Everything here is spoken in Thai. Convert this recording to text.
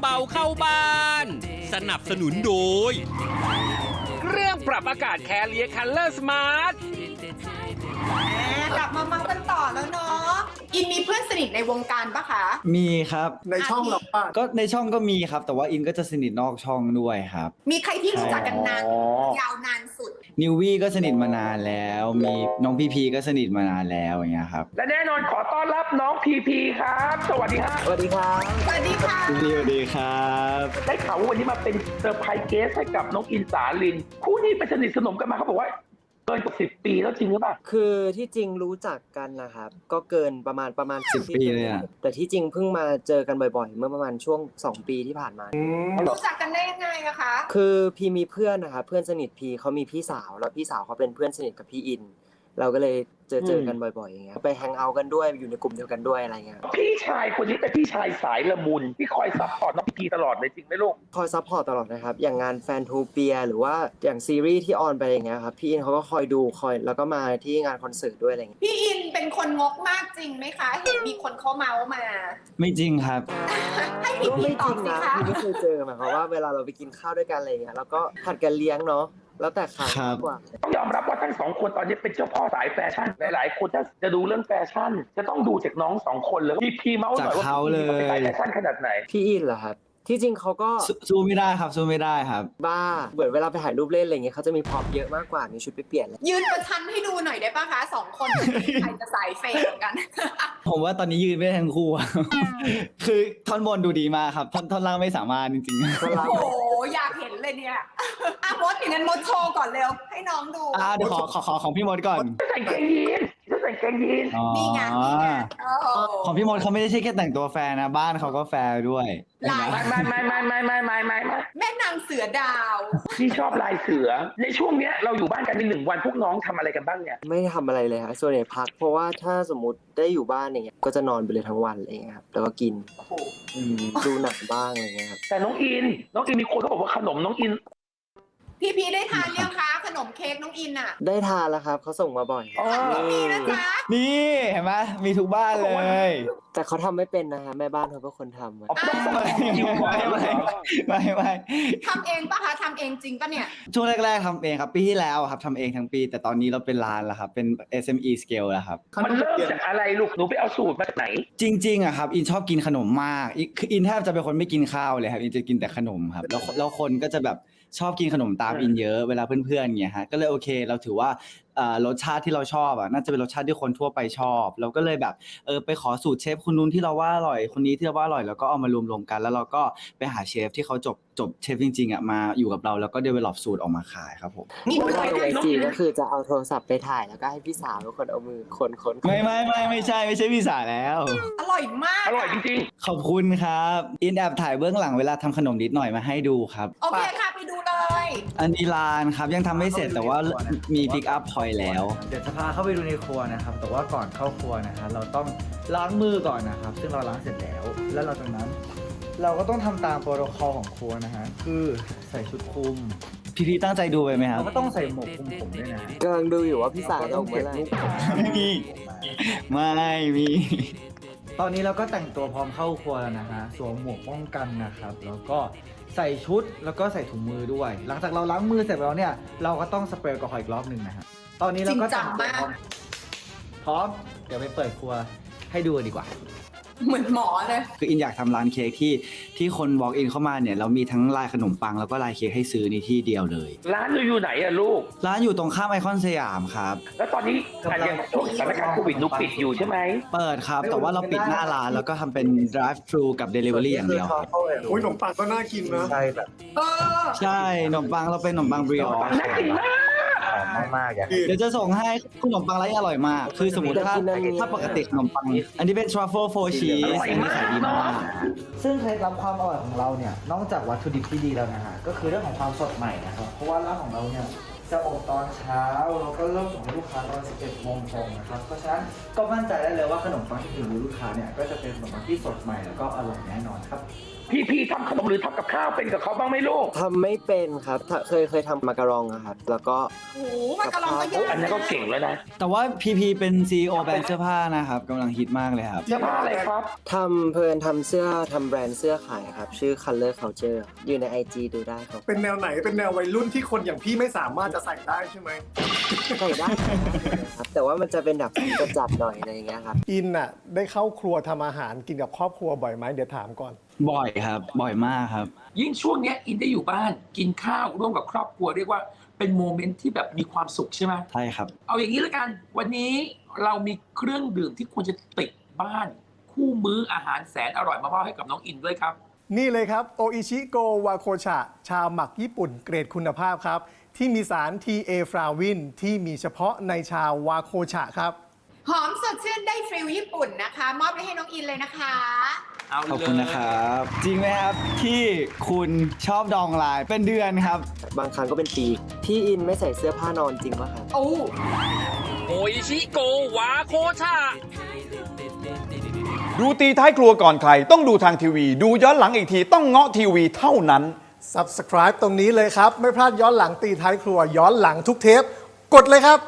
เบาเข้าบ้าน สนับสนุนโดย เครื่องปรับอากาศแคเรียคัลเลอร์สมาร์ท กลับมาเมากันต่อแล้วเนาะอินมีเพื่อนสนิทในวงการปะคะ มีครับ ในช่องเราป่ะก็ในช่องก็มีครับ แต่ว่าอินก็จะสนิทนอกช่องด้วยครับ มีใครที่รู้จักกันนานอ๋อยาวนานสุด นิววี่ก็สนิทมานานแล้ว มีน้องพีพีก็สนิทมานานแล้วอย่างเงี้ยครับและแน่นอนขอต้อนรับน้องพีพีครับ สวัสดีครับสวัสดีครับสวัสดีค่ะพีพีสวัสดีครับ ได้ข่าวว่าวันนี้มาเป็นเซอร์ไพรส์เกสให้กับน้องอินสาลิน คู่นี้ไปสนิทสนมกันมาเขาบอกว่า เกินกว่าสิบปีแล้วจริงหรือเปล่าคือที่จริงรู้จักกันนะครับ ก็เกินประมาณประมาณ10ปีเลยอะแต่ที่จริงเพิ่งมาเจอกันบ่อยๆ เมื่อประมาณช่วง2ปีที่ผ่านมา รู้จักกันได้ยังไงอะคะ คือพีมีเพื่อนนะครับเพื่อนสนิทพีเขามีพี่สาว แล้วพี่สาวเขาเป็นเพื่อนสนิทกับพี่อิน เราก็เลยเจอเจอกันบ่อยๆอย่างเงี้ยไปแฮงเอาท์กันด้วยอยู่ในกลุ่มเดียวกันด้วยอะไรเงี้ยพี่ชายคนนี้เป็นพี่ชายสายละมุนที่คอยซัพพอร์ตน้องพีพีตลอดเลยจริงไหมลูกคอยซัพพอร์ตตลอดนะครับอย่างงานแฟนทูเปียหรือว่าอย่างซีรีส์ที่ออนไปอย่างเงี้ยครับพี่อินเขาก็คอยดูคอยแล้วก็มาที่งานคอนเสิร์ตด้วยอะไรเงี้ยพี่อิน เป็นคนงกมากจริงไหมคะ เห็นมีคนเขาเมาส์มา ไม่จริงครับ ให้พี่ก็พีไม่ตจอริบงสินะคะพี่ไม่เคยเจอหมายความว่าเวลาเราไปกินข้าวด้วยกันอะไรเงี้ยแล้วก็ผัดกันเลี้ยงเนาะแล้วแต่ครั้งครับ มากกว่า ต้องยอมรับว่าทั้งสองคนตอนนี้เป็นเจ้าพ่อสายแฟชั่น หลาย ๆ คนถ้าจะดูเรื่องแฟชั่น จะต้องดูจากน้องสองคนเลยพีพีเมาส์หน่อยว่าจากเขาพีพีเป็นสายเลยแฟชั่นขนาดไหน พี่อินเหรอครับ ที่จริงเขาก็สู้สู้ไม่ได้ครับ สู้ไม่ได้ครับ บ้าเหมือนเวลาไปถ่ายรูปเล่นอะไรเงี้ยเขาจะมีพร็อพเยอะมากกว่ามีชุดไปเปลี่ยนเลยยืนประชันให้ดูหน่อยได้ปะคะสองคนใครจะสายเฟรมกัน ผมว่าตอนนี้ยืนไม่ได้ทั้งคู่อะคือท่อนบนดูดีมากครับ ท่อนท่อนล่างไม่สามารถจริงๆคนเราโอ้โหอยากเห็นเลยเนี่ยอะมดอย่างนั้นมดโชว์ก่อนเร็ว ให้น้องดู อ่าเดี๋ยวขอขอขอของพี่มดก่อนใส่เกงยีนจะ ใส่เกงยีนอ๋อนี่ไงนี่ไงโอ้โหของพี่มดเขาไม่ได้ใช่แค่แต่งตัวแฟร์นะ บ้านเขาก็แฟร์ด้วยลายไม่ไม่ไม่ไม่ไม่ไม่ไม่ไม่ไม่แม่นางเสือดาว พี่ชอบลายเสือ ในช่วงเนี้ยเราอยู่บ้านกันในหนึ่งวันพวกน้องทำอะไรกันบ้างเนี่ยไม่ได้ทำอะไรเลยฮะส่วนใหญ่พัก เพราะว่าถ้าสมมติได้อยู่บ้านอย่างเงี้ยก็จะนอนไปเลยทั้งวันอะไรเงี้ยครับแล้วก็กินโอ้โหอืมดูหนังบ้างอะไรเงี้ยครับแต่น้องอิน น้องอินมีคนเขาบอกว่าขนมน้องอิน พี่พีได้ทานยังคะข นมเค้กน้องอินอะได้ทานแล้วครับเขาส่งมาบ่อยอ๋อมีนะจ๊ะนี่เห็นไหมมีทุกบ้านเลยแต่เขาทำไม่เป็นนะฮะแม่บ้านเขาเป็นคนทำอะอ๋อต้องส่งไม่คิวไม่ไม่ไม่ไม่ทำเองปะคะทำเองจริงปะเนี่ย ช่วงแรกๆทำเองครับปีที่แล้วครับทำเองทั้งปี แต่ตอนนี้เราเป็นร้านแล้วครับเป็น SME scale แล้วครับมันเริ่มจากอะไรลูกหนูไปเอาสูตรมาจากไหน จริงๆอะครับอินชอบกินขนมมากอินคืออินแทบจะเป็นคนไม่กินข้าวเลยครับอินจะกินแต่ขนมครับแล้วแล้วคนก็จะแบบ ชอบกินขนมตามอินเยอะเวลาเพื่อนๆเงี้ยฮะก็เลยโอเค เราถือว่าเอ่อ รสชาติที่เราชอบอะน่าจะเป็นรสชาติที่คนทั่วไปชอบ เราก็เลยแบบเออไปขอสูตรเชฟคนนู้นที่เราว่าอร่อยคนนี้ที่เราว่าอร่อยแล้วก็เอามารวมๆกัน แล้วเราก็ไปหาเชฟที่เขาจบจบเชฟจริงๆอะมาอยู่กับเราแล้วก็เดเวล็อปสูตรออกมาขายครับผมนี่เวไม่ลาใช่ลงไอน้องจีอินก็คือจะเอาโทรศัพท์ไปถ่ายแล้วก็ให้พี่สาวเป็นคนเอามือคนคนๆไม่ไม่ไม่ไม่ใช่ไม่ใช่พี่สาแล้ว อร่อยมากอร่อยจริงขอบคุณครับ อินแอบถ่ายเบื้องหลังเวลาทำขนมนิดหน่อยมาให้ดูครับโอเคค่ะไปดูเลย อันนี้ลานครับยังทำไม่เสร็จแต่ว่ามีพิกอัพพอยแล้ว เดี๋ยวจะพาเข้าไปดูในครัวนะครับ แต่ว่าก่อนเข้าครัวนะฮะเราต้องล้างมือก่อนนะครับ ซึ่งเราล้างเสร็จแล้ว แล้วเราจากนั้น เราก็ต้องทำตามโปรโตคอลของครัวนะฮะคือใส่ชุดคลุมพี่พีตั้งใจดูไปไหมครับก็ต้องใส่หมวกคลุมผมด้วยนะกำลังดูอยู่ว่าพี่สาวจะออกเมื่อไหร่ไม่มีไม่มีตอนนี้เราก็แต่งตัวพร้อมเข้าครัวแล้วนะฮะสวมหมวกป้องกันนะครับ แล้วก็ ใส่ชุดแล้วก็ใส่ถุงมือด้วย หลังจากเราล้างมือเสร็จแล้วเนี่ย เราก็ต้องสเปรย์แอลกอฮอล์อีกรอบหนึ่งนะฮะตอนนี้เราก็แต่งตัวพร้อมพร้อม เดี๋ยวไปเปิดครัวให้ดูกันดีกว่า เหมือนหมอเลยคืออินอยากทำร้านเค้กที่ที่คน walk in เข้ามาเนี่ยเรามีทั้งลายขนมปังแล้วก็ลายเค้กให้ซื้อในที่เดียวเลยๆร้านเราอยู่ไหนอะลูก ร้านอยู่ตรงข้ามไอคอนสยามครับ แล้วตอนนี้อันยังช่วงสถานการณ์โควิดหนูปิดอยู่ใช่ไหมเปิดครับ แต่ว่าเราปิดหน้าร้านแล้วก็ทำเป็น drive thru กับ delivery อย่างเดียวครับอุ้ยขนมปังก็น่ากินนะ ใช่แบบ เออ ใช่ขนมปังเราเป็นขนมปังบริออช น่ากินมาก มากๆอย่างเดี๋ยวจะส่งให้ขนมปังร้านนี้อร่อยมาก คือสมมติถ้าอยากกินอันนี้ถ้าปกติขนมปัง อันนี้เป็น truffle four cheese อันนี้ขายดีมากซึ่งเคล็ดลับความอร่อยของเราเนี่ย นอกจากวัตถุดิบที่ดีแล้วนะฮะ ก็คือเรื่องของความสดใหม่นะครับ เพราะว่าร้านของเราเนี่ยจะอบตอนเช้าแล้วก็เริ่มส่งให้ลูกค้าตอน 11โมงตรงนะครับ เพราะฉะนั้นก็มั่นใจได้เลยว่าขนมปังที่ถึงมือลูกค้าเนี่ยก็จะเป็นขนมปังที่สดใหม่แล้วก็อร่อยแน่นอนครับ พี่พี่ทำขนมหรือทำกับข้าวเป็นกับเขาบ้างไหมลูกทำไม่เป็นครับถ้าเคยเคยทำมาการองอะครับ แล้วก็ โอ้โหมากระลองก็โอ้ยากอันนั้นก็เก่งแล้วนะแต่ว่าพีพีเป็นซีอแบรนด์เสื้อผ้านะครับกำลังฮิตมากเลยครับ เสื้อผ้าอะไรครับ ทำเพลินทำเสื้อทำแบรนด์เสื้อขายครับ ชื่อ Color Culture อยู่ใน IG ดูได้ครับเป็นแนวไหนเป็นแนววัยรุ่นที่คนอย่างพี่ไม่สามารถจะใส่ได้ใช่ไหมใส่ได้ครับแต่ว่ามันจะเป็นแบบจะจัดหน่อยอะไรอย่างเงี้ยครับ อินน่ะได้เข้าครัวทำอาหารกินกับครอบครัวบ่อยไหมเดี๋ยวถามก่อน บ่อยครับ บ่อยมากครับ ยิ่งช่วงเนี้ยอินได้อยู่บ้านกินข้าวร่วมกับครอบครัวเรียกว่าเป็นโมเมนต์ที่แบบมีความสุขใช่ไหมใช่ครับ เอาอย่างนี้แล้วกันวันนี้เรามีเครื่องดื่มที่ควรจะติดบ้าน คู่มื้ออาหารแสนอร่อยมามอบให้กับน้องอินด้วยครับ นี่เลยครับโออิชิโกวาโคชะ ชาหมักญี่ปุ่นเกรดคุณภาพครับ ที่มีสาร TA ฟราวินที่มีเฉพาะในชาวาโคชะครับ หอมสดชื่นได้ฟิลญี่ปุ่นนะคะ มอบไปให้น้องอินเลยนะคะ เอาขอบเลคุณยนะครับ จริงไหมครับที่คุณชอบดองไลน์เป็นเดือนครับ บางครั้งก็เป็นปี พี่อินไม่ใส่เสื้อผ้านอนจริงปะครับโอ้โออิชิโกวาโคชาดูตีท้ายครัวก่อนใคร ต้องดูทางทีวี ดูย้อนหลังอีกทีต้องเงาะทีวีเท่านั้น Subscribe ตรงนี้เลยครับ ไม่พลาดย้อนหลังตีท้ายครัวย้อนหลังทุกเทป กดเลยครับ